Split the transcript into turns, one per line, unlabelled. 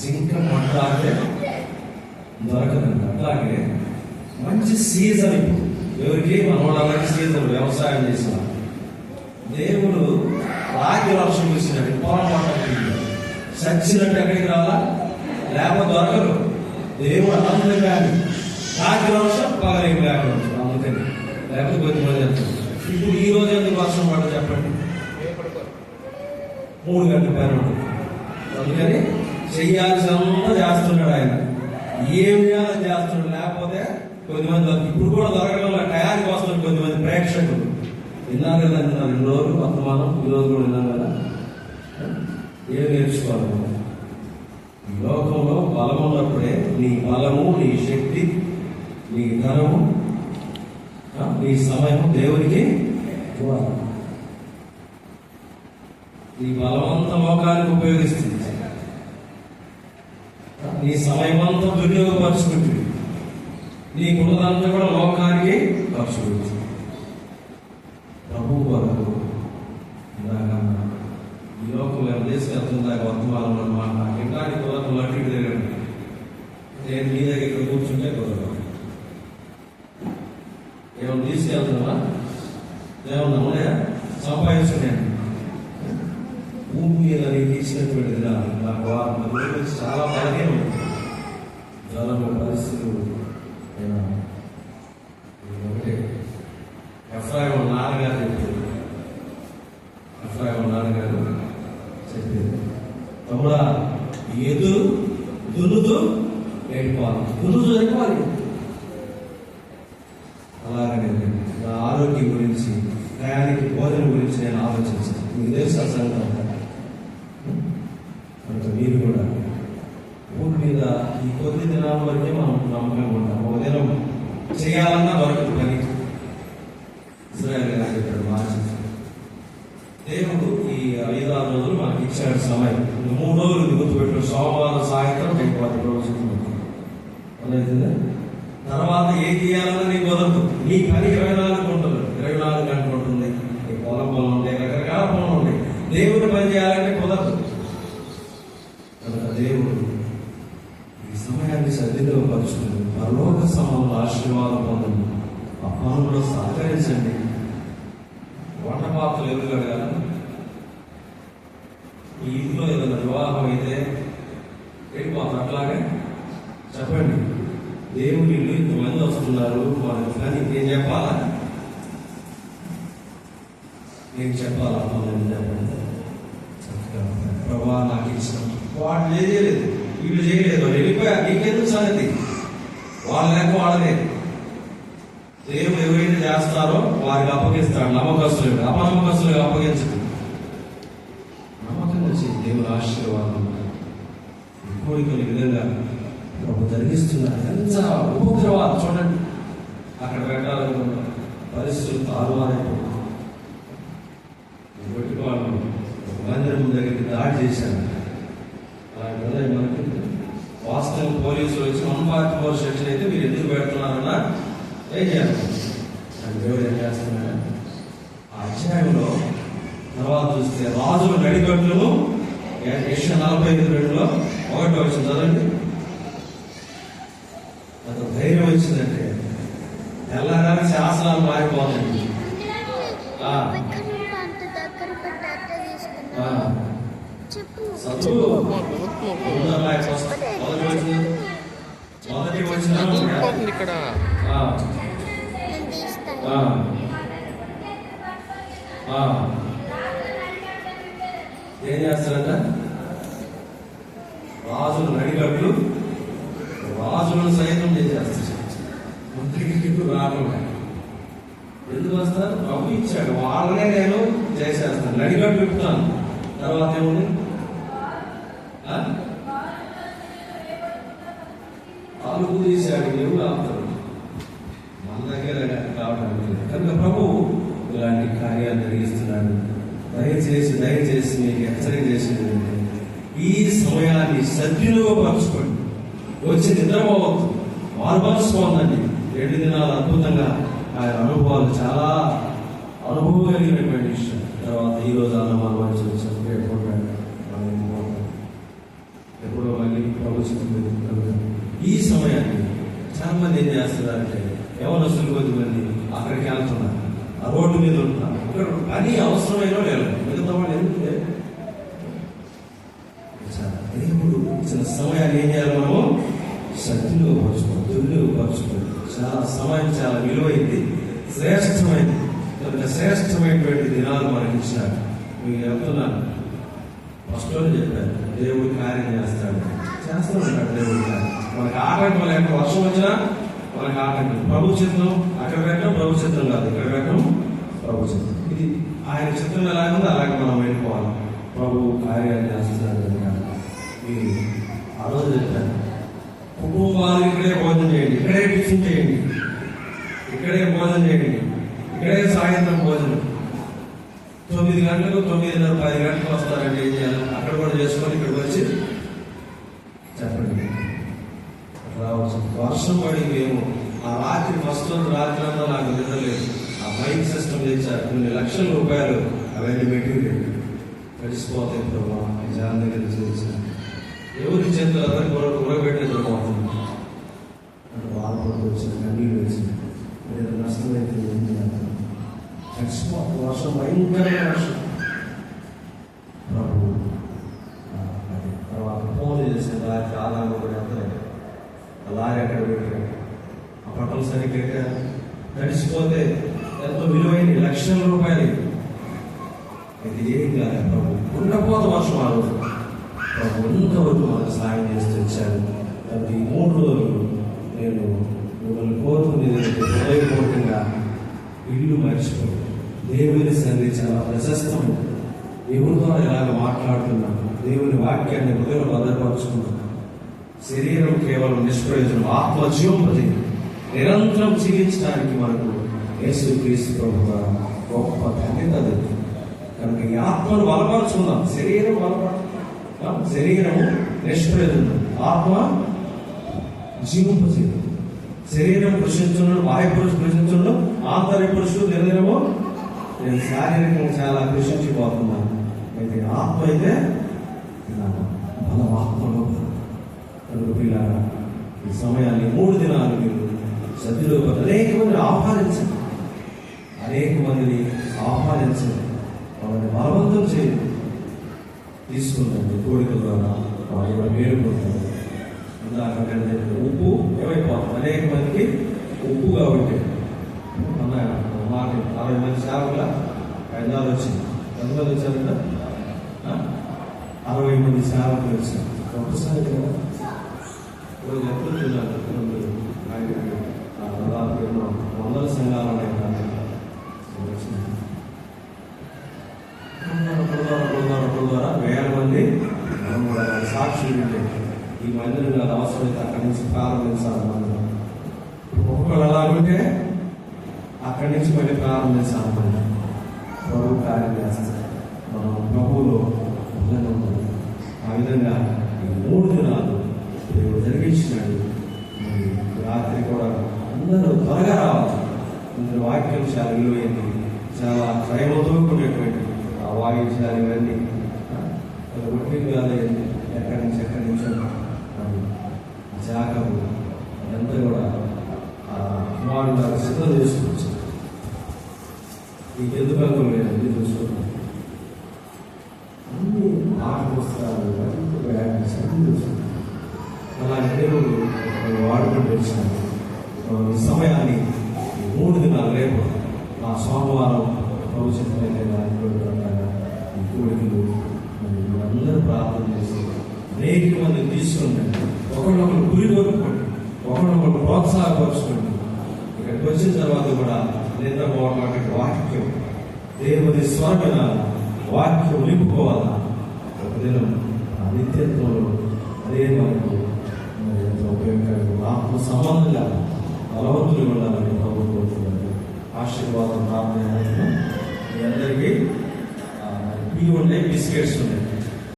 జింక మాట్లాడితే దొరకదండి అట్లాగే మంచి సీజన్ ఇప్పుడు. ఎవరికి మనోళ్ళకి సీజన్ వ్యవసాయం చేసిన దేవుడు రాగి వర్షం కురిసినట్టు పొలం పంట సచ్చినట్టు ఎక్కడికి రాలా? లేక దొరకరు దేవుడు అనంతంగా రాగి వర్షం పగలేం లేకపోతే అందుకని. లేకపోతే కొద్దిమంది చెప్తారు. ఇప్పుడు ఈ రోజు ఎందుకు వర్షం పడదు చెప్పండి? మూడు గంటల పైన ఉంటుంది. అందుకని చెయ్యాల్సినంత చేస్తున్నాడు ఆయన. ఏం చేయాలని చేస్తున్నాడు. లేకపోతే కొంతమంది ఇప్పుడు కూడా దొరకడం లేదు. టయానికి వస్తున్నారు ప్రేక్షకులు. విన్నాను కదా నిన్న రెండు రోజులు వర్తమానం? ఈ రోజు కూడా విన్నాను కదా? ఏం నేర్చుకోవాలి లోకంలో బలం ఉన్నప్పుడే నీ బలము నీ శక్తి నీ ధనము నీ సమయం దేవునికి ఇవ్వాలి. నీ బలవంత లోకానికి ఉపయోగిస్తుంది. నీ సమయమంతా దుర్యోగపరుచుకుంటుంది. నీ కుటుంబాంతా కూడా లోకానికి ఖర్చు ప్రభు వరకు ఇందాక ఈ లోకంలో ఏమైనా తీసుకెళ్తుందా వర్తమానం అన్నమాట నాకు ఇంటానికి కుదరదు అటు ఇటు తిరగండి? నేను మీ దగ్గర కూర్చుంటే కుదరదు ఏమైనా తీసుకెళ్తున్నావా ఏమన్నా ఉన్నాయా? సంపాదించుకున్నాను భూమి మీద నీకు ఇచ్చినటువంటి దినాలు నాకు వారం రోజుల చాలా బాగానే ఉంది. జ్వరము పరిస్థితులు నేను ఇది ఒకటే ఎఫ్రాయిం నాన్నగారు చెప్పారు. ఎఫ్రాయిం నాన్నగారు చెప్పారు. తమ్ముడా ఎదు దున్నుదు ఏడుకోవాలి అలాగనే నా ఆరోగ్యం గురించి టయానికి భోజనం గురించి నేను ఆలోచించాను మీకు తెలుసు ఆ సంగతి కనుక మీరు కూడా భూమి మీద ఈ కొద్ది దినాల వరకే మనం నమ్మకంగా ఉంటాం ఒక దినం చేయాలన్నా దొరకదు పని. చెప్పాడు మార్చి దేవుడు ఈ ఐదారు రోజులు మనకి ఇచ్చాడు సమయం. మూడు రోజులు ఇది గుర్తుపెట్టు సోమవారం సాయంత్రం అయిపోతుంది రోజు తర్వాత ఏం చేయాలన్నా నీకు వదలదు నీ పని ఇరవై నాలుగు ఉంటుంది ఇరవై నాలుగు గంటలు ఉంటుంది నీ పొలం పొలం ఉంటాయి రకరకాల పనులు ఉంటాయి దేవుడి పని చేయాలంటే కుదరదు కనుక దేవుడు ఈ సమయాన్ని సద్వినియోగపరుచుకుని పరలోక సమంలో ఆశీర్వాదం పొందండి. ఆ పనుల్లో సహకరించండి. వంట పాత్రలు ఎవరు కడగాలి ఈ ఇంట్లో ఏదైనా వివాహం అయితే వెళ్ళిపోతారు అట్లాగే చెప్పండి. దేవుని ఇల్లు ఇంతమంది వస్తున్నారు వాళ్ళకి కానీ నేను చెప్పాలా? నేను చెప్పాలా? నేను చెప్పండి. ప్రభా నాకు ఇష్టం. వాడు చేయలేదు. వీళ్ళు చేయలేదు. వాళ్ళు వెళ్ళిపోయారు నీకెందుకు సంగతి? వాళ్ళ లెక్క వాళ్ళదే దేవుడు ఎవరైతే చేస్తారో వారికి అప్పగిస్తాడు. నమ్మకస్తులు అపనమ్మకస్తులు అప్పగించడు నమ్మకంగా చేయి దేవుడు ఆశీర్వాదం కోరికలు విధంగా ప్రభు జరిగిస్తున్నారు ఎంత ఉపద్రవాలు చూడండి. అక్కడ పెట్టాలనుకున్న పరిస్థితులు తారుమారైపోతుంది వాళ్ళు మందిరం దగ్గరికి దాడి చేశాను అలాంటి ఉన్నాయి వాస్తవం పోలీసులు వచ్చి వన్ ఫార్టీ ఫోర్ సెక్షన్ అయితే మీరు ఎందుకు పెడుతున్నారన్నా ఏం చేయాలి దేవుడు ఏం చేస్తున్నాడు ఆ అధ్యాయంలో తర్వాత చూస్తే రాజుల నడికట్టును యక్ష నలభై ఐదు రెండులో ఒకటో వచ్చింది చదవండి. అంత ధైర్యం వచ్చిందంటే తెల్లగానే శాసనాలు మారిపోతుంది
ఇక్కడ
ఏం చేస్తారంట రాజులు నడిగట్లు రాజులను సైతం చేసేస్తారు మంత్రికి రావడం ఎందుకు వస్తారు? ప్రభు ఇచ్చాడు. వాళ్ళనే నేను చేసేస్తాను. నడిగట్లు విప్పుతాను తర్వాత ఏముంది? అలుపు తీశాడు దేవుడు ఆపుతాడు మన దగ్గర రావడానికి కనుక ప్రభు ఇలాంటి కార్యాలు జరిగిస్తున్నాడు దయచేసి దయచేసి మీకు హెచ్చరిక చేసేది ఈ సమయాన్ని సద్వినియోగపరచుకోండి వచ్చి నిద్రపోవద్దు మార్పరచుకోండి రెండు దినాలు అద్భుతంగా ఆయన అనుభవాలు చాలా అనుభవం కలిగినటువంటి విషయం తర్వాత ఈ రోజు అన్న మనం వచ్చి వచ్చాం రేపు ఉంటాడు. మనం ఇంటికి పోతాం. ఎప్పుడో మళ్ళీ ఈ సమయాన్ని చాలా మంది ఏం చేస్తున్నారంటే యవనస్తులు కొద్దిమంది అక్కడికి వెళ్తున్నారు? ఆ రోడ్డు మీద ఉంటున్నారు. ఇక్కడ పని అవసరమైన లేదు. మిగతా వాళ్ళు ఎందుకు దేవుడు ఇచ్చిన సమయాన్ని ఏం చేయాలి మనము? శక్తిలో పరుచుకోవాలి దుర్లుగా చాలా సమయం చాలా విలువైంది. శ్రేష్టమైంది. శ్రేష్టమైనటువంటి దినాలు మనకి ఇచ్చినారు మీకు వెళ్తున్నాను ఫస్ట్ రోజు చెప్పారు. దేవుడు కార్యం చేస్తాడు. చేస్తూ ఉంటాడు దేవుడు మనకు ఆటంకం లేక వర్షం వచ్చినా మనకు ఆటంకం. ప్రభు చిత్రం అక్కడ పెట్టడం ప్రభు చిత్రం కాదు. ఇక్కడ పెట్టడం ప్రభు చిత్రం. ఇది ఆయన చిత్రం ఎలా ఉందో అలాగే మనం వెళ్ళిపోవాలి. ప్రభు కార్యాలు చేస్తున్నాడు కనుక ఆ రోజు చెప్పాను. కుటుంబాలు ఇక్కడే భోజనం చేయండి. ఇక్కడే టిఫిన్ చేయండి. ఇక్కడే భోజనం చేయండి ఇక్కడే సాయంత్రం భోజనం తొమ్మిది గంటలకు తొమ్మిదిన్నర పది గంటలకు వస్తారంటే ఏం చేయాలి? అక్కడ కూడా చేసుకొని ఇక్కడికి వచ్చి చెప్పండి. రావచ్చు వర్షం పడి మేము ఆ రాత్రి ఫస్ట్ రాత్రి అంతా నాకు నిద్రలేదు ఆ మైక్ సిస్టమ్ తెచ్చారు. కొన్ని లక్షల రూపాయలు అవన్నీ మెటీరియల్ కలిసిపోతాయి ప్రభావ జాన్ దగ్గర చేశాను ఎవరి చేతులు అందరి కొరకు కూరబెట్టే ప్రభావం అంటే బాధపడుతూ వచ్చింది కన్నీళ్ళు వచ్చింది ఏదో నష్టమైతే ఏం చేయాలి? కలిసిపోతుంది వర్షం భయంకరమైన వర్షం ప్రభు ఆ, అది తర్వాత ఫోన్ చేసిన రాత్రి ఆదాలు కూడా ఎంత ఆ లారీ అక్కడ పెట్టారు ఆ పట్టణం సరిగ్గా నడిచిపోతే ఎంతో విలువైన లక్షల రూపాయలు ఇది ఏం కాదు ప్రభు. ఉండకపోతే వర్షం ఆ రోజు ప్రభు ఇంతవరకు మనకు సాయం చేస్తూ వచ్చారు. ఈ మూడు రోజులు నేను మిమ్మల్ని కోరుకునేది హృదయపూర్వకంగా ఇల్లు మర్చిపోయి దేవుని సన్నిధి చాలా ప్రశస్తమైనది దేవుని ద్వారా ఇలాగ మాట్లాడుతున్నాను? దేవుని వాక్యాన్ని హృదయంలో భద్రపరుచుకున్నాను శరీరం కేవలం నిష్ప్రయోజనం ఆత్మ జీవంపది నిరంతరం జీవించడానికి మనకు యేసు క్రీస్తు ప్రభు గొప్ప ధన్యత కనుక ఈ ఆత్మను బలపరుచుకుందాం. శరీరం బలపరుచుకుందాం. శరీరం నిష్ప్రయోజనం. ఆత్మ జీవింపజేయడం శరీరం కృషించున్నాడు బాహ్య పురుషుడు కృషించున్నాడు ఆంతర్య పురుషుడు నిర్ణయము నేను శారీరకంగా చాలా కృషించిపోతున్నాను. అయితే ఆత్మ అయితే బలమా బలం ఈ సమయాన్ని మూడు దినాలు మీరు సద్దులో అనేక మందిని ఆహ్వానించండి. అనేక మందిని ఆహ్వానించండి. వాళ్ళని బలవంతం చేయండి. తీసుకుందండి కోరిక ద్వారా వాళ్ళ కూడా మేలుకుంటారు ఇందాక ఉప్పు ఏమైపోతుంది? అనేక మందికి ఉప్పుగా కాబట్టి అన్న మాట అరవై మంది సేవకుల ఐదారు వచ్చింది. ఎంతమంది వచ్చారంట? అరవై మంది సేవకులు వచ్చారు ఒకసారి కదా ఇప్పుడు చెప్తున్నాను దాదాపు ఎన్నో వందల సంఘాలు ఉన్నాయి ద్వారా, వేల మంది సాక్షులు ఈ మందిరం కాదు అవసరమైతే అక్కడి నుంచి ప్రారంభించాలి మందిరం ఒక్కొక్కరు అలాగుంటే అక్కడి నుంచి మళ్ళీ ప్రారంభించాలి మందిరం ప్రభు కార్యం చేస్తారు మనం ప్రభువులో ఆ విధంగా ఈ మూడు దినాలు దేవుడు జరిగించినాడు. మరి రాత్రి కూడా అందరూ త్వరగా రావచ్చు ఇందులో వాక్యం చాలా విలువైంది చాలా ప్రేమతో కూడినటువంటి ఆ వాయిద్యాలు ఇవన్నీ. ఆ, అది ఎక్కడి నుంచి ఎక్కడి నుంచో జాగ్రత్త జాగము. అదంతా కూడా ఆ కుమారుడు నాకు సిద్ధం చేసుకోవచ్చు నీకు ఎందుకు అనుకోలేదు లేదు చూసుకున్నాను. అన్ని ఆట పుస్తకాలు అన్ని బ్యాగ్స్ అన్ని చూసుకున్నాను అలాంటి దేవుడు వాడుకుంటూ వచ్చినాడు సమయాన్ని మూడు దినాలు రేపు ఆ సోమవారం భవిష్యత్తు ఈ కోరికలు అందరూ ప్రార్థన చేసి అనేక మంది తీసుకుంటాను ఒకరినొకరు గురి కోరుకోండి ఒకరినొకరు ప్రోత్సాహపరచుకోండి. ఇక్కడికి వచ్చిన తర్వాత కూడా నిద్రపోవాలి వాక్యం దేవుని స్వర్గన వాక్యం నింపుకోవాలా? ఒక దినం ఆ నిత్యత్వంలో అదే మనకు మరి ఎంతో ఆత్మ సంబంధంగా బలవంతులు ఉండాలని ప్రభు కోరుతున్నారు ఆశీర్వాదం ప్రార్థన మీ అందరికీ టీ ఉన్నాయి బిస్కెట్స్ ఉన్నాయి.